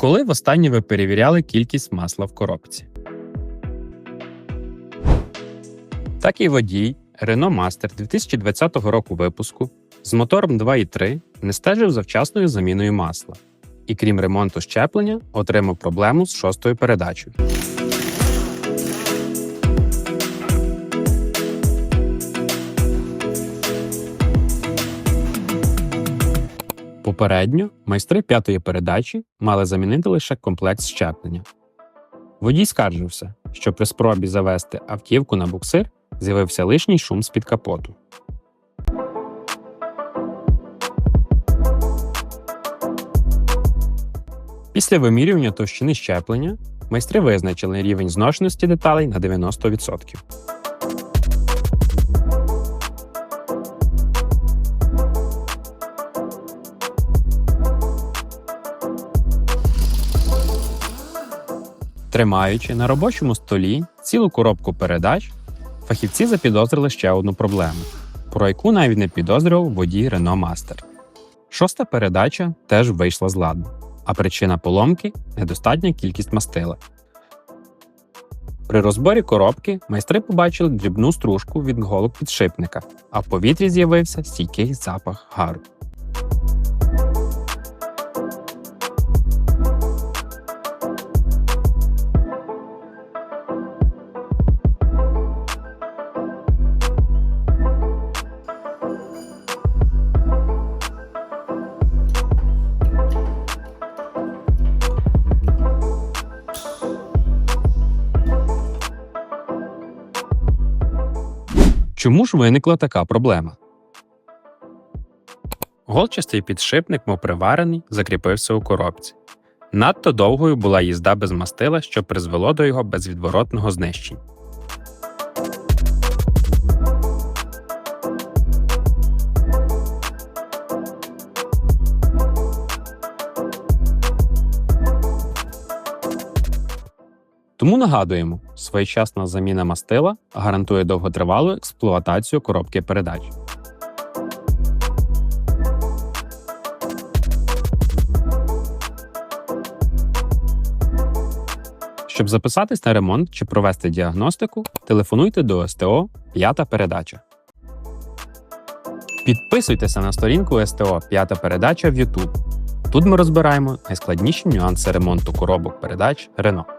Коли востаннє ви перевіряли кількість масла в коробці? Так і водій Renault Master 2020 року випуску з мотором 2.3 не стежив за вчасною заміною масла і, крім ремонту щеплення, отримав проблему з шостою передачею. Попередньо майстри п'ятої передачі мали замінити лише комплекс щеплення. Водій скаржився, що при спробі завести автівку на буксир з'явився лишній шум з-під капоту. Після вимірювання товщини щеплення майстри визначили рівень зношеності деталей на 90%. Тримаючи на робочому столі цілу коробку передач, фахівці запідозрили ще одну проблему, про яку навіть не підозрював водій Renault Master. Шоста передача теж вийшла з ладу, а причина поломки недостатня кількість мастила. При розборі коробки майстри побачили дрібну стружку від голок підшипника, а в повітрі з'явився стійкий запах гару. Чому ж виникла така проблема? Голчастий підшипник, мов приварений, закріпився у коробці. Надто довгою була їзда без мастила, що призвело до його безвідворотного знищення. Тому нагадуємо, своєчасна заміна мастила гарантує довготривалу експлуатацію коробки передач. Щоб записатись на ремонт чи провести діагностику, телефонуйте до СТО П'ята передача. Підписуйтеся на сторінку СТО П'ята передача в YouTube. Тут ми розбираємо найскладніші нюанси ремонту коробок передач Renault.